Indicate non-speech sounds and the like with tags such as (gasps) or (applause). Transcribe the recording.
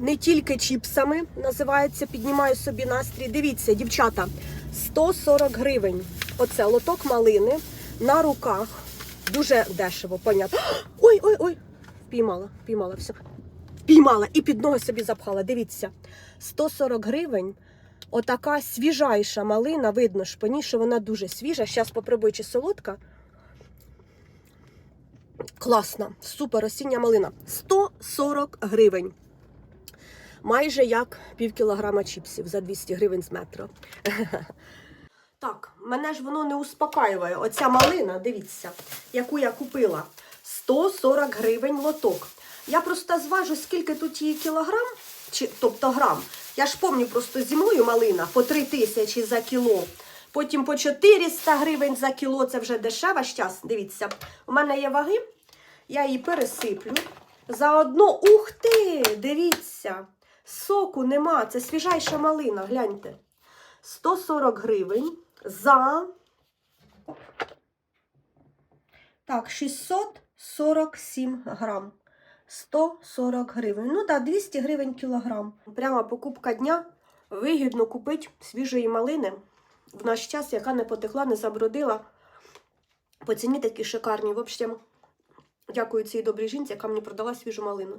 не тільки чіпсами, називається Піднімаю собі настрій. Дивіться, дівчата, 140 гривень. Оце лоток малини на руках. Дуже дешево, понятно. (gasps) Ой, ой, ой. Впіймала, впіймала все. Впіймала і під ноги собі запхала. Дивіться, 140 гривень. Отака свіжайша малина, видно ж по ній, що вона дуже свіжа. Зараз попробую, чи солодка. Класна, супер осіння малина. 140 гривень. Майже як пів кілограма чіпсів за 200 гривень з метро. (laughs) Так, мене ж воно не успокаює. Оця малина, дивіться, яку я купила. 140 гривень лоток. Я просто зважу, скільки тут її кілограм, чи, тобто грам. Я ж пам'ятаю просто зимою малина по 3 тисячі за кіло. Потім по 400 гривень за кіло, це вже дешева щас. Дивіться, у мене є ваги, я її пересиплю. Заодно, ух ти, дивіться, соку нема, це свіжайша малина, гляньте. 140 гривень за так, 647 грам. 140 гривень. Ну так, 200 гривень кілограм. Прямо покупка дня. Вигідно купити свіжої малини в наш час, яка не потекла, не забродила. По ціні такі шикарні. В общем, дякую цій добрій жінці, яка мені продала свіжу малину.